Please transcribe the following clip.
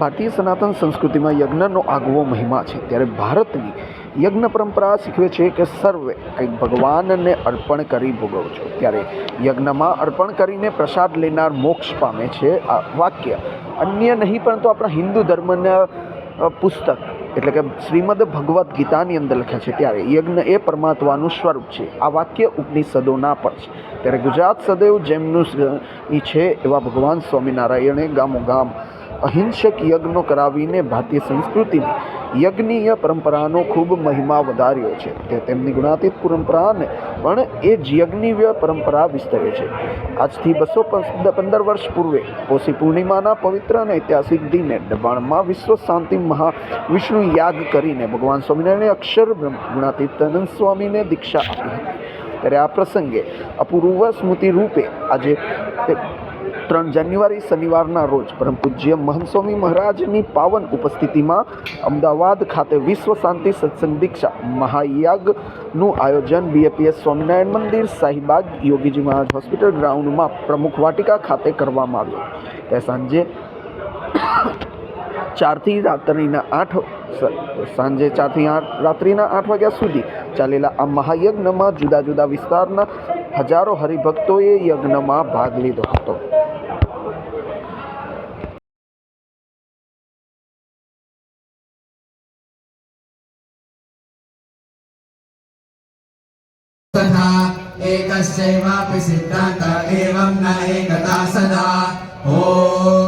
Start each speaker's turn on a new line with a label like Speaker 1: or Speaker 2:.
Speaker 1: ભારતીય સનાતન સંસ્કૃતિમાં યજ્ઞનો આગવો મહિમા છે. ત્યારે ભારતની યજ્ઞ પરંપરા શીખવે છે કે સર્વે કંઈક ભગવાનને અર્પણ કરી ભોગવો છો. ત્યારે યજ્ઞમાં અર્પણ કરીને પ્રસાદ લેનાર મોક્ષ પામે છે આ વાક્ય. અન્ય નહીં, પરંતુ આપણા હિન્દુ ધર્મના પુસ્તક, એટલે કે શ્રીમદ ભગવદ્ ગીતાની અંદર લખે છે. ત્યારે યજ્ઞ એ પરમાત્માનું સ્વરૂપ છે. આ વાક્ય ઉપનિષદોના પણ છે. ત્યારે ગુજરાત સદૈવ જેમનું છે એવા ભગવાન સ્વામિનારાયણે ગામો ગામ અહિંસક યજ્ઞો કરાવીને ભારતીય સંસ્કૃતિની યજ્ઞીય પરંપરાનો ખૂબ મહિમા વધાર્યો છે. તે તેમની ગુણાતીત પરંપરાને પણ એ જ યજ્ઞીય પરંપરા વિસ્તરે છે. આજથી બસો પંદર વર્ષ પૂર્વે પોષી પૂર્ણિમાના પવિત્ર અને ઐતિહાસિક દિને દબાણમાં વિશ્વ શાંતિ મહા વિષ્ણુ યાગ કરીને ભગવાન સ્વામિનારાયણે અક્ષર ગુણાતીતાનંદ સ્વામીને દીક્ષા આપી હતી. ત્યારે આ પ્રસંગે અપૂર્વ સ્મૃતિ રૂપે આજે ત્રણ જાન્યુઆરી શનિવારના રોજ પરમ પૂજ્ય મહંસ્વામી મહારાજની પાવન ઉપસ્થિતિમાં અમદાવાદ ખાતે વિશ્વ શાંતિ સત્સંગ દીક્ષા મહાયાગનું આયોજન બીએપીએસ સ્વામિનારાયણ મંદિર શાહીબાગ યોગીજી મહારાજ હોસ્પિટલ ગ્રાઉન્ડમાં પ્રમુખ વાટિકા ખાતે કરવામાં આવ્યો. તે સાંજે ચારથી રાત્રિના આઠ સાંજે ચારથી આઠ, રાત્રિના આઠ વાગ્યા સુધી ચાલેલા આ મહાયજ્ઞમાં જુદા જુદા વિસ્તારના હજારો હરિભક્તોએ યજ્ઞમાં ભાગ લીધો હતો.
Speaker 2: तथा एकश्चैवापि सिद्धान्त एवं न एकता सदा ॐ